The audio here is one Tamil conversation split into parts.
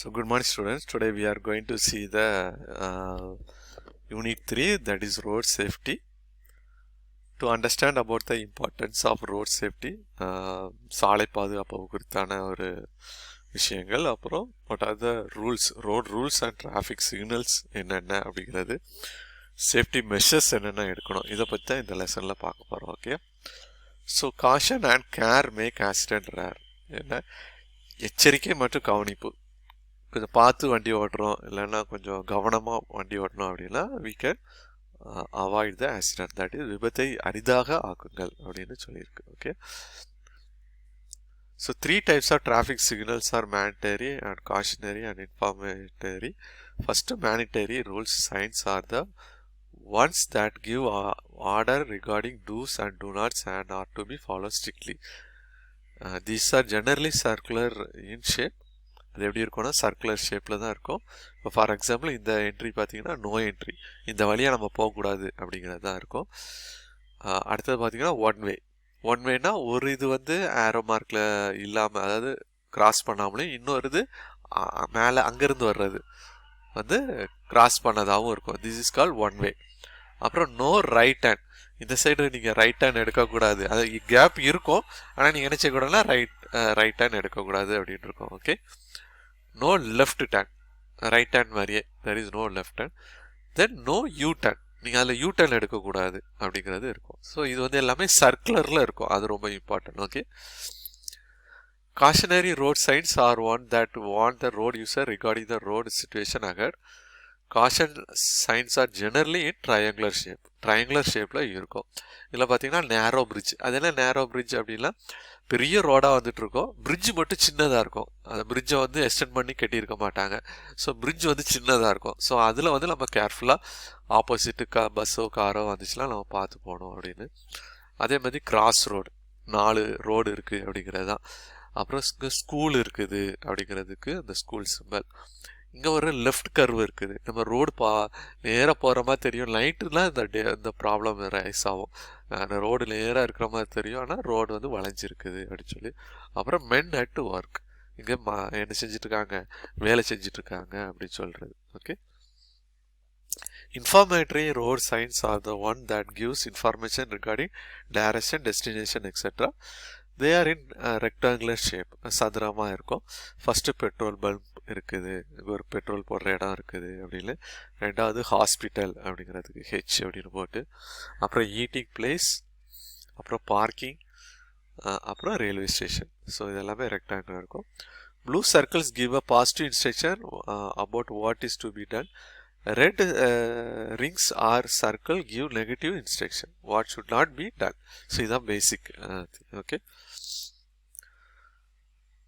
So good morning students. Today we are going to see the uh, unit 3 that is road safety. To understand about the importance of road safety, சாலை பாதுகாப்பு குறித்தான ஒரு விஷயங்கள் அப்புறம் what are the rules road rules and traffic signals என்னென்ன அப்படிங்கிறது சேஃப்டி மெஷர்ஸ் என்னென்ன எடுக்கணும் இதை பற்றி தான் இந்த லெசனில் பார்க்க போகிறோம் okay so caution and care make accident rare என்ன எச்சரிக்கை மற்றும் கவனிப்பு கொஞ்சம் பார்த்து வண்டி ஓட்டுறோம். இல்லைன்னா கொஞ்சம் கவனமாக வண்டி ஓட்டணும் அப்படின்னா we can avoid the accident that is விபத்தை அரிதாக ஆக்குங்கள் அப்படின்னு சொல்லியிருக்கு. Okay so three types of traffic signals are mandatory and cautionary and informatory first mandatory rules signs are the ones that give order regarding dos and do nots and are to be follow strictly these are generally circular in shape. அது எப்படி இருக்கும்னா சர்க்குலர் ஷேப்பில் தான் இருக்கும். இப்போ ஃபார் எக்ஸாம்பிள் இந்த என்ட்ரி பார்த்தீங்கன்னா நோ என்ட்ரி இந்த வழியாக நம்ம போகக்கூடாது அப்படிங்கிறது தான் இருக்கும். அடுத்தது பார்த்தீங்கன்னா ஒன் வே ஒன் வேனா ஒரு இது வந்து ஆரோ மார்க்கில் இல்லாமல் அதாவது கிராஸ் பண்ணாமலே இன்னொரு இது மேலே அங்கேருந்து வர்றது வந்து கிராஸ் பண்ணதாகவும் இருக்கும். This is call one way அப்புறம் நோ ரைட் ஹேண்ட் இந்த சைடு நீங்கள் ரைட் ஹேண்ட் எடுக்கக்கூடாது. அது கேப் இருக்கும். ஆனால் நீங்கள் நினச்ச கூடனா ரைட் ரைட் ஹேண்ட் எடுக்கக்கூடாது அப்படின்னு இருக்கும் okay no left turn right hand மாதிரியே. There is no left hand then no U turn நீங்கள் அதில் யூ டேன் எடுக்கக்கூடாது அப்படிங்கிறது இருக்கும். ஸோ இது வந்து எல்லாமே சர்க்குலரில் இருக்கும். அது ரொம்ப important okay cautionary road signs are one that warn the road user regarding the road situation ahead caution signs are generally in triangular shape triangular ஷேப்பில் இருக்கும். இதில் பார்த்தீங்கன்னா நேரோ பிரிட்ஜ் அது என்ன நேரோ பிரிட்ஜ் அப்படின்னா பெரிய ரோடாக வந்துட்டு இருக்கோம் பிரிட்ஜ் மட்டும் சின்னதாக இருக்கும். அந்த பிரிட்ஜை வந்து எக்ஸ்டெண்ட் பண்ணி கட்டியிருக்க மாட்டாங்க. ஸோ பிரிட்ஜ் வந்து சின்னதாக இருக்கும். ஸோ அதில் வந்து நம்ம கேர்ஃபுல்லாக ஆப்போசிட்டு கா பஸ்ஸோ காரோ வந்துச்சுன்னா நம்ம பார்த்து போகணும் அப்படின்னு. அதே மாதிரி கிராஸ் ரோடு நாலு ரோடு இருக்குது அப்படிங்கிறது தான் அப்புறம் இங்கே ஸ்கூல் இருக்குது அப்படிங்கிறதுக்கு அந்த ஸ்கூல் சிம்பல் இங்கே ஒரு லெஃப்ட் கர்வ் இருக்குது. நம்ம ரோடு பா நேராக போகிற மாதிரி தெரியும். லைட்டுலாம் இந்த டே இந்த ப்ராப்ளம் ரைஸ் ஆகும். ஆனால் ரோடு நேராக இருக்கிற மாதிரி தெரியும். ஆனால் ரோடு வந்து வளைஞ்சிருக்குது அப்படின்னு சொல்லி. அப்புறம் மென் ஹட் டு ஒர்க் இங்கே மா என்ன செஞ்சிட்ருக்காங்க? வேலை செஞ்சிட்ருக்காங்க அப்படின்னு சொல்கிறது okay informatory road signs are the one that gives information regarding direction destination etcetera they are in rectangular shape சதுரமாக இருக்கும். ஃபஸ்ட்டு பெட்ரோல் பல்ப் இருக்குது ஒரு பெட்ரோல் போடுற இடம் இருக்குது அப்படின்னு. ரெண்டாவது ஹாஸ்பிட்டல் அப்படிங்கிறதுக்கு ஹெச் அப்படின்னு போட்டு அப்புறம் ஈட்டிங் பிளேஸ் அப்புறம் பார்க்கிங் அப்புறம் ரயில்வே ஸ்டேஷன் ஸோ இதெல்லாமே ரெக்டாங்குலர் இருக்கும். Blue circles give a positive instruction about what is to be done red rings or circle give negative instruction what should not be done so இதுதான் basic okay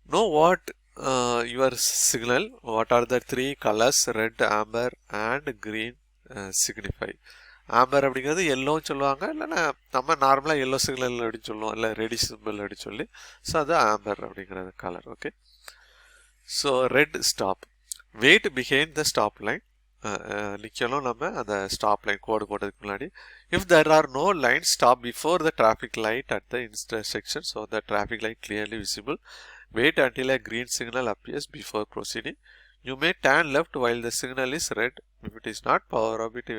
no what your signal what what uh, your signal what are the three colors red amber and green uh, signify? Amber அப்படிங்கிறது எல்லோன்னு சொல்லுவாங்க. இல்லைன்னா நம்ம நார்மலாக எல்லோ சிக்னல் அப்படின்னு சொல்லுவோம். இல்லை ரெடி சிம்பிள் அப்படின்னு சொல்லி. ஸோ அது ஆம்பர் அப்படிங்கிறது colour okay so red stop wait behind the stop line நிற்கலும் நம்ம அந்த ஸ்டாப் லைன் கோடு போட்டதுக்கு முன்னாடி if there are no line stop before the traffic light at the intersection so the traffic light clearly visible wait until a green signal appears before proceeding you may turn left while the signal is red if it is not power off it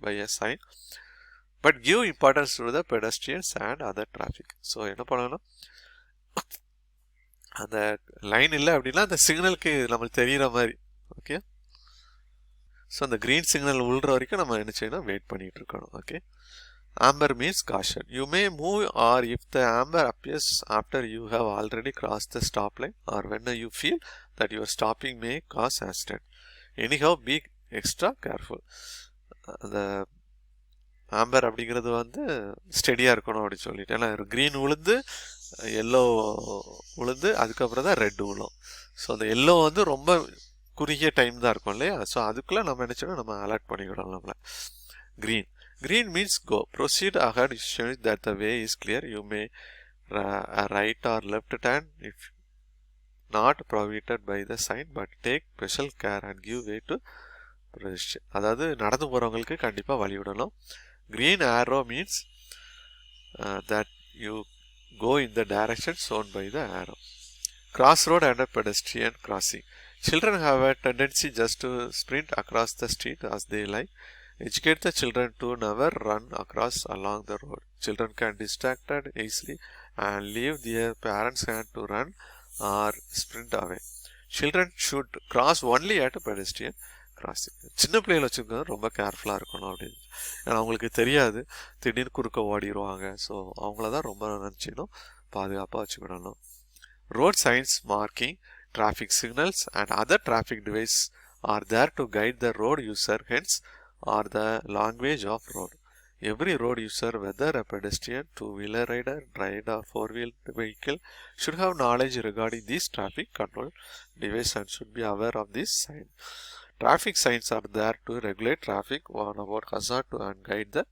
by a sign but give importance to the pedestrians and other traffic so என்ன பண்ணணும் அந்த லைன் இல்லை அப்படின்னா அந்த சிக்னலுக்கு நம்மளுக்கு தெரிகிற மாதிரி ஸோ அந்த க்ரீன் சிக்னல் உள்ற வரைக்கும் நம்ம என்ன செய்யணும்? வெயிட் பண்ணிகிட்டு இருக்கணும் okay amber means caution you may move or if the amber appears after you have already cross the stop line or when you feel that your stopping may cause accident anyhow be extra careful அந்த ஆம்பர் அப்படிங்கிறது வந்து ஸ்டெடியாக இருக்கணும் அப்படின்னு சொல்லிட்டு. ஏன்னா க்ரீன் உளுந்து எல்லோ உளுந்து அதுக்கப்புறம் தான் ரெட் உளும் ஸோ அந்த எல்லோ வந்து ரொம்ப குறுகிய டைம் தான் இருக்கும் இல்லையா? ஸோ அதுக்குள்ளே நம்ம நினச்சோன்னா நம்ம அலர்ட் பண்ணிக்கிடலாம் நம்மளை. Green green means go proceed ahead shows that the way is clear you may right or left turn if not prohibited by the sign but take special care and give way to அதாவது நடந்து போகிறவங்களுக்கு கண்டிப்பாக வழிவிடணும் green arrow means that you go in the direction shown by the arrow cross road and pedestrian crossing Children have a tendency just to sprint across the street as they like. Educate the children to never run across along the road. Children can distracted easily and leave their parents' hand to run or sprint away. Children should cross only at a pedestrian crossing. சின்ன பிள்ளைகளை வச்சுருக்கோம் ரொம்ப கேர்ஃபுல்லாக இருக்கணும் அப்படின்னு ஏன்னா அவங்களுக்கு தெரியாது திடீர்னு குறுக்க ஓடிடுவாங்க ஸோ அவங்கள தான் ரொம்ப நினச்சிக்கணும் பாதுகாப்பாக வச்சுக்கிடணும் road signs marking traffic signals and other traffic devices are there to guide the road user hence are the language of road every road user whether a pedestrian two-wheeler rider rider or four-wheel vehicle should have knowledge regarding these traffic control devices and should be aware of this sign traffic signs are there to regulate traffic warn about hazard to and guide the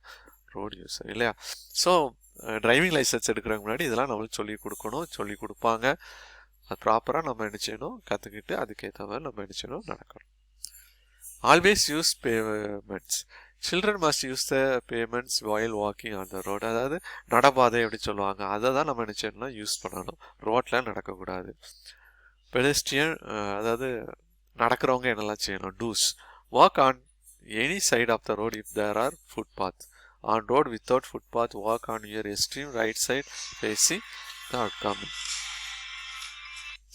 road user இல்லையா ஸோ டிரைவிங் லைசன்ஸ் எடுக்கிறதுக்கு முன்னாடி இதெல்லாம் நம்மளுக்கு சொல்லி கொடுக்கணும் சொல்லி கொடுப்பாங்க அது ப்ராப்பராக நம்ம என்ன செய்யணும்? கற்றுக்கிட்டு அதுக்கேற்ற மாதிரி நம்ம என்ன செய்யணும்? நடக்கணும். Always use pavements children must use the pavements while walking on the road அதாவது நடப்பாதை அப்படின்னு சொல்லுவாங்க. அதை தான் நம்ம என்ன செய்யணும்னா யூஸ் பண்ணணும். ரோட்டில் நடக்கக்கூடாது. பெடஸ்ட்ரியன் அதாவது நடக்கிறவங்க என்னெல்லாம் செய்யணும்? Dos walk on any side of the road if there are footpath on road without footpath walk on your extreme right side facing the outcome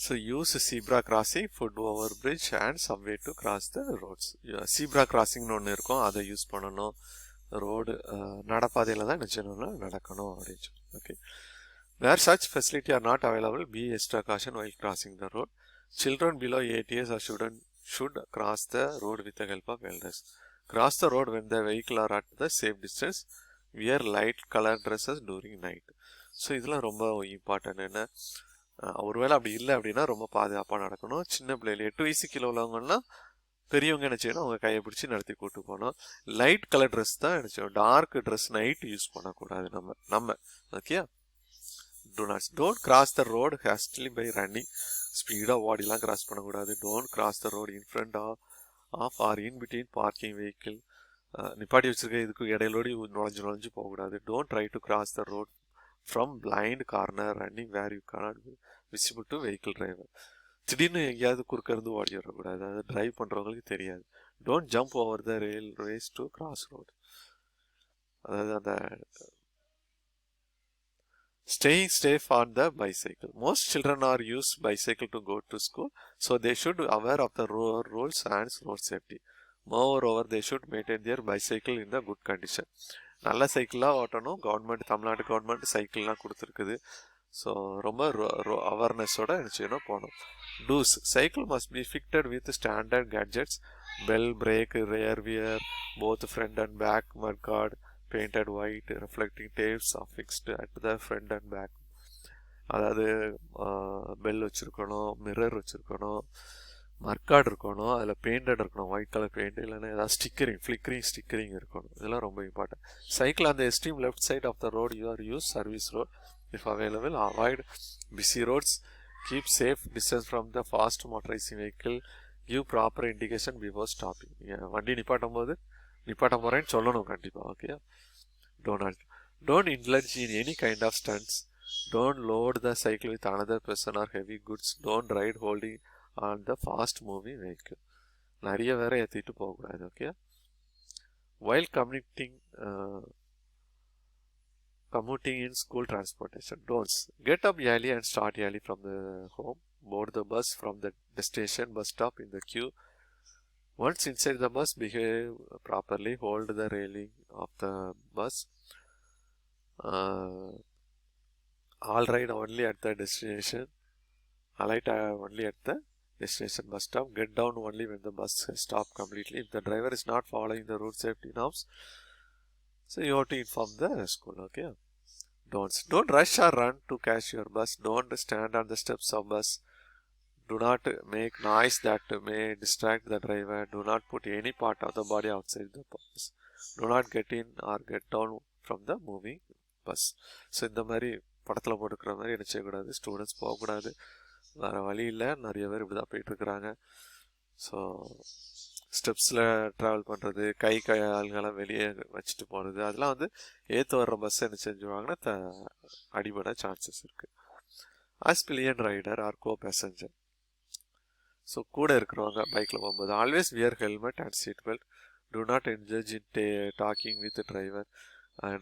So use zebra crossing, foot over bridge and some way to cross the roads. zebra crossing ஒன்று இருக்கும். அதை யூஸ் பண்ணணும். ரோடு uh, நடப்பாதையில் தான் நிச்சயம்னா நடக்கணும் அப்படின்னு சொல்லி. Okay where such facility are not available be extra caution while crossing the road children below eight years or student should cross the road with the help of elders cross the road when the vehicle are at the safe distance wear light colour dresses during night so இதெல்லாம் ரொம்ப இம்பார்ட்டன்ட் என்ன? ஒருவேளை அப்படி இல்லை அப்படின்னா ரொம்ப பாதுகாப்பாக நடக்கணும். சின்ன பிள்ளைகள் எட்டு வயசு கீழே உள்ளவங்கன்னா பெரியவங்க என்ன செய்யணும்? அவங்க கையை பிடிச்சி நடத்தி கூட்டு போகணும். லைட் கலர் ட்ரெஸ் தான் என்ன டார்க் ட்ரெஸ் நைட் யூஸ் பண்ணக்கூடாது நம்ம நம்ம. Okay do not don't cross the road hastily by running ஸ்பீடாக ஓடிலாம் கிராஸ் பண்ணக்கூடாது. Don't cross the road in front of or in between parking vehicle நிப்பாட்டி வச்சிருக்க இதுக்கு இடையிலோடி நுழைஞ்சு நுழைஞ்சு போகக்கூடாது. Don't try to cross the road from blind corner running where you can visible to vehicle driver திடீர்னு எங்கேயாவது குறுக்க இருந்து ஓடி வரக்கூடாது அதாவது டிரைவ் பண்ணுறவங்களுக்கு தெரியாது don't jump over the rail race to cross road அதாவது அந்த staying safe on the bicycle most children are use bicycle to go to school so they should aware of the road rules and road safety moreover they should maintain their bicycle in the good condition நல்ல சைக்கிளாக ஓட்டணும். கவர்மெண்ட் தமிழ்நாடு கவர்மெண்ட் சைக்கிள்லாம் கொடுத்துருக்குது. ஸோ ரொம்ப அவேர்னஸோட நினச்சிக்கணும் போகணும். Dos cycle must be fitted with standard gadgets bell brake rear view both front and back mud guard painted white reflecting tapes are fixed at the front and அதாவது பெல் வச்சுருக்கணும் மிரர் வச்சுருக்கணும். மர்க்கார்டு இருக்கணும் அதில் பெயிண்டட் இருக்கணும் ஒயிட் கலர் பெயிண்ட் இல்லைன்னா ஏதாவது ஸ்டிக்கரிங் ஃப்ளிக்கரிங் ஸ்டிக்கரிங் இருக்கணும். இதெல்லாம் ரொம்ப இம்பார்ட்டன்ட் சைக்கிள் அந்த extreme left side of the road you are use service road if available avoid busy roads keep safe distance from the fast motorising vehicle give proper indication before stopping வண்டி நிப்பாட்டும் போது நிப்பாட்ட போகிறேன்னு சொல்லணும் கண்டிப்பாக okay don't don't indulge in any kind of stunts don't load the cycle with another person or heavy goods don't ride holding On the fast moving vehicle நிறைய வேற ஏற்றிட்டு போகக்கூடாது okay while commuting commuting in school transportation don'ts get up early and start early from the home board the bus from the destination bus stop in the queue once inside the bus, behave properly, hold the railing of the bus. Uh, all ride only at the destination. Alight uh, only at the destination bus stop. Get down only when the bus has stopped completely. If the driver is not following the road safety norms, so you have to inform the school. Okay. Don't don't rush or run to catch your bus. Don't stand on the steps of bus. Do not make noise that may distract the driver. Do not put any part of the body outside the bus. Do not get in or get down from the moving bus. So இந்த மாதிரி படத்தில் போட்டுக்கிற மாதிரி என்ன செய்யக்கூடாது ஸ்டூடெண்ட்ஸ் போகக்கூடாது வேறு வழி இல்லை. நிறைய பேர் இப்படி தான் போயிட்டுருக்குறாங்க. ஸோ ஸ்டெப்ஸில் ட்ராவல் பண்ணுறது கை கையாளுங்கெல்லாம் வெளியே வச்சுட்டு போகிறது அதெல்லாம் வந்து ஏற்று வர்ற பஸ் என்ன செஞ்சுருவாங்கன்னா த அடிபட சான்சஸ் இருக்குது as pillion rider or co passenger so கூட இருக்கிறவங்க பைக்கில் போகும்போது always wear helmet and seat belt do not engage in the talking with driver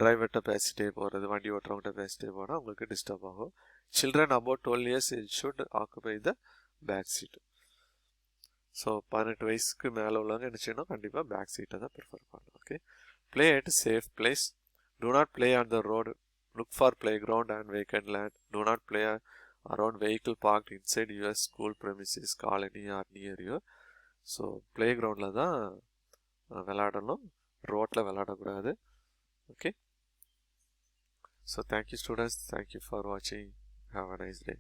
டிரைவர்கிட்ட பேசிட்டே போகிறது வண்டி ஓட்டுறவங்ககிட்ட பேசிட்டே போனால் உங்களுக்கு டிஸ்டர்ப் ஆகும். Children about twelve years it should occupy the back seat so பதினெட்டு வயசுக்கு மேலே உள்ளவங்க என்ன செய்யணும்? கண்டிப்பாக பேக் சீட்டை தான் ப்ரிஃபர் பண்ணணும் okay play at safe place do not play on the road look for play ground and vacant land do not play around vehicle park inside us school premises colony or near you so play கிரவுண்டில் தான் விளாடணும் ரோட்டில் விளாடக்கூடாது okay so thank you students thank you for வாட்சிங் ஹாவ் அ நைஸ் டே